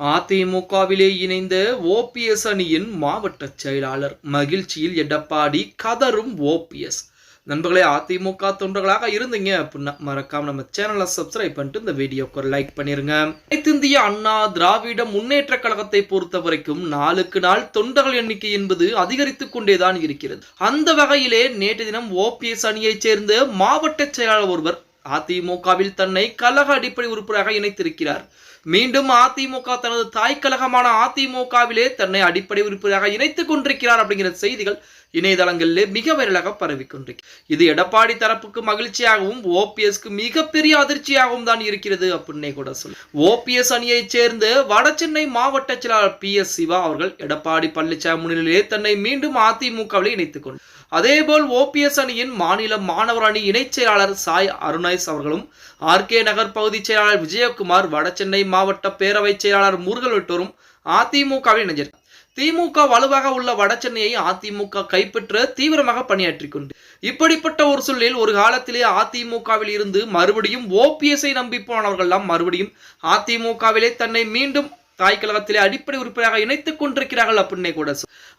அதிமுகவிலே இணைந்த ஓபிஎஸ் அணியின் மாவட்ட செயலாளர் மகிழ்ச்சியில் எடப்பாடி கதரும் ஓபிஎஸ் நண்பர்களே அதிமுக தொண்டர்களாக இருந்தீங்க அப்படின்னா மறக்காம நம்ம சேனலை சப்ஸ்கிரைப் பண்ணிட்டு இந்த வீடியோக்கு ஒரு லைக் பண்ணிருங்க. அனைத்து இந்திய அண்ணா திராவிட முன்னேற்ற கழகத்தை பொறுத்த வரைக்கும் நாளுக்கு நாள் தொண்டர்கள் எண்ணிக்கை என்பது அதிகரித்து கொண்டேதான் இருக்கிறது. அந்த வகையிலே நேற்று தினம் ஓபிஎஸ் அணியைச் சேர்ந்த மாவட்ட செயலாளர் ஒருவர் அதிமுகவில் தன்னை கழக அடிப்படை உறுப்பினராக இணைத்திருக்கிறார். மீண்டும் அதிமுக தனது தாய்க்கழகமான அதிமுகவிலே தன்னை அடிப்படை உறுப்பினராக இணைத்துக் கொண்டிருக்கிறார் அப்படிங்கிற செய்திகள் இணையதளங்களிலே மிக வைரலாக பரவிக்கொண்டிருக்கு இது எடப்பாடி தரப்புக்கு மகிழ்ச்சியாகவும் ஓபிஎஸ்க்கு மிகப்பெரிய அதிர்ச்சியாகவும் தான் இருக்கிறது அப்படின்னே கூட சொல்லு ஓபிஎஸ் அணியைச் சேர்ந்த வடசென்னை மாவட்ட செயலாளர் பி எஸ் சிவா அவர்கள் எடப்பாடி பழனிசாமி முன்னிலையிலே தன்னை மீண்டும் அதிமுகவில் இணைத்துக் கொண்டார் அதேபோல் ஓபிஎஸ் அணியின் மாநில மாணவர் அணி இணைச் செயலாளர் சாய் அருணாய்ஸ் அவர்களும் ஆர்கே நகர் பகுதி செயலாளர் விஜயகுமார் வடசென்னை மாவட்ட பேரவை செயலாளர் முருகன் உள்ளிட்டோரும் அதிமுகவில் இணைஞ்சிருக்கார் திமுக வலுவாக உள்ள வடசென்னையை அதிமுக கைப்பற்ற தீவிரமாக பணியாற்றி கொண்டு இப்படிப்பட்ட ஒரு சூழலில் ஒரு காலத்திலே அதிமுகவில் இருந்து மறுபடியும் ஓபிஎஸ்ஐ நம்பி போனவர்கள்லாம் மறுபடியும் அதிமுகவிலே தன்னை மீண்டும் தாய் கழகத்திலே அடிப்படை உறுப்பினராக இணைத்துக் கொண்டிருக்கிறார்கள் அப்படின்னே கூட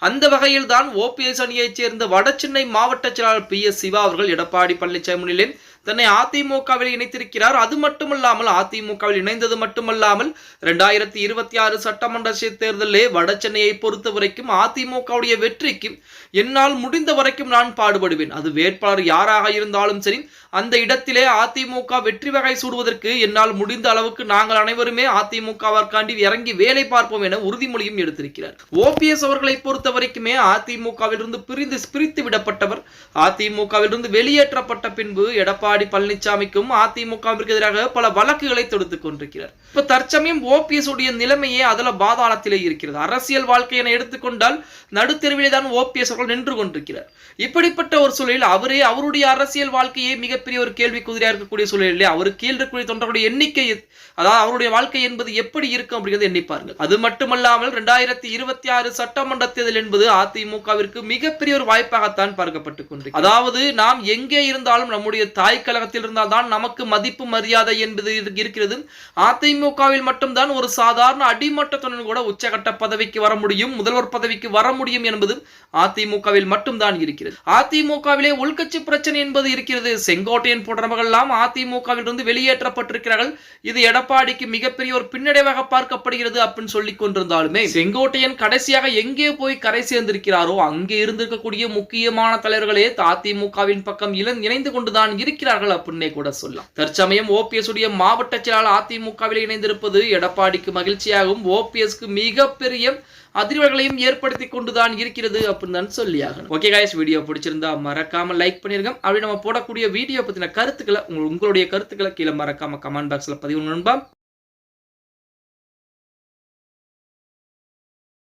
அந்த வகையில் தான் ஓபிஎஸ் அணியைச் சேர்ந்த வடசென்னை மாவட்ட செயலாளர் பி எஸ் சிவா அவர்கள் எடப்பாடி பழனிசாமி முன்னிலே தன்னை அதிமுகவில் இணைத்திருக்கிறார். அது மட்டுமல்லாமல் அதிமுகவில் இணைந்தது மட்டுமல்லாமல் இரண்டாயிரத்தி இருபத்தி ஆறு சட்டமன்ற தேர்தலிலே வடசென்னையை பொறுத்த வரைக்கும் அதிமுகவுடைய வெற்றிக்கு என்னால் முடிந்த வரைக்கும் நான் பாடுபடுவேன். அது வேட்பாளர் யாராக இருந்தாலும் சரி அந்த இடத்திலே அதிமுக வெற்றி வகை சூடுவதற்கு என்னால் முடிந்த அளவுக்கு நாங்கள் அனைவருமே அதிமுகவிற்காண்டி இறங்கி வேலை பார்ப்போம் என உறுதிமொழியும் எடுத்திருக்கிறார். ஓபிஎஸ் அவர்களை பொறுத்த வரைக்குமே அதிமுகவிலிருந்து பிரிந்து பிரித்து விடப்பட்டவர் அதிமுகவிலிருந்து வெளியேற்றப்பட்ட பின்பு எடப்பாடி எடப்பாடி பழனிசாமிக்கும் அதிமுகவிற்கு எதிராக பல வழக்குகளை தொடுத்துக் கொண்டிருக்கிறார். இப்ப தற்சமயம் ஓபிஎஸ் உடைய நிலைமையே அதுல பாதாளத்திலே இருக்கிறது. அரசியல் வாழ்க்கை என எடுத்துக்கொண்டால் நடுத்தெருவிலே தான் ஓபிஎஸ் அவர்கள் நின்று கொண்டிருக்கிறார். இப்படிப்பட்ட ஒரு சூழலில் அவரே அவருடைய அரசியல் வாழ்க்கையே மிகப்பெரிய ஒரு கேள்விக்குதிரியா இருக்கக்கூடிய சூழலிலே அவர் கீழ் இருக்கக்கூடிய தொண்டர்களுடைய எண்ணிக்கை அதாவது அவருடைய வாழ்க்கை என்பது எப்படி இருக்கும் அப்படிங்கிறது எண்ணி பாருங்கள். அது மட்டுமல்லாமல் ரெண்டாயிரத்தி இருபத்தி ஆறு சட்டமன்ற தேர்தல் என்பது அதிமுகவிற்கு மிகப்பெரிய ஒரு வாய்ப்பாகத்தான் பார்க்கப்பட்டுக் கொண்டு அதாவது நாம் எங்கே இருந்தாலும் நம்முடைய தாய் கழகத்தில் இருந்தால்தான் நமக்கு மதிப்பு மரியாதை என்பது இருக்கிறது. அதிமுகவில் மட்டும்தான் ஒரு சாதாரண அடிமட்டத்துடன் கூட உச்சகட்ட பதவிக்கு வர முடியும் முதல்வர் பதவிக்கு வர முடியும் என்பது அதிமுகவில் மட்டும்தான் இருக்கிறது. அதிமுகவிலே உள்கட்சி பிரச்சனை என்பது இருக்கிறது. செங்கோட்டையன் போன்றவர்கள் எல்லாம் அதிமுகவில் இருந்து வெளியேற்றப்பட்டிருக்கிறார்கள். இது எடப்பாடிக்கு மிகப்பெரிய ஒரு பின்னடைவாக பார்க்கப்படுகிறது அப்படின்னு சொல்லிக் கொண்டிருந்தாலுமே செங்கோட்டையன் கடைசியாக எங்கே போய் கரை சேர்ந்திருக்கிறாரோ அங்கே இருந்திருக்கக்கூடிய முக்கியமான தலைவர்களே அதிமுகவின் பக்கம் இணைந்து கொண்டுதான் இருக்கிறார் இருக்கிறார்கள் அப்படின்னே கூட சொல்லலாம். தற்சமயம் ஓபிஎஸ் உடைய மாவட்ட செயலாளர் அதிமுகவில் இணைந்திருப்பது எடப்பாடிக்கு மகிழ்ச்சியாகவும் ஓபிஎஸ்க்கு மிகப்பெரிய அதிர்வுகளையும் ஏற்படுத்தி கொண்டுதான் இருக்கிறது அப்படின்னு தான் ஓகே காய்ஸ் வீடியோ பிடிச்சிருந்தா மறக்காம லைக் பண்ணிருங்க. அப்படி நம்ம போடக்கூடிய வீடியோ பத்தின கருத்துக்களை உங்களுடைய கருத்துக்களை கீழே மறக்காம கமெண்ட் பாக்ஸ்ல பதிவு நண்பா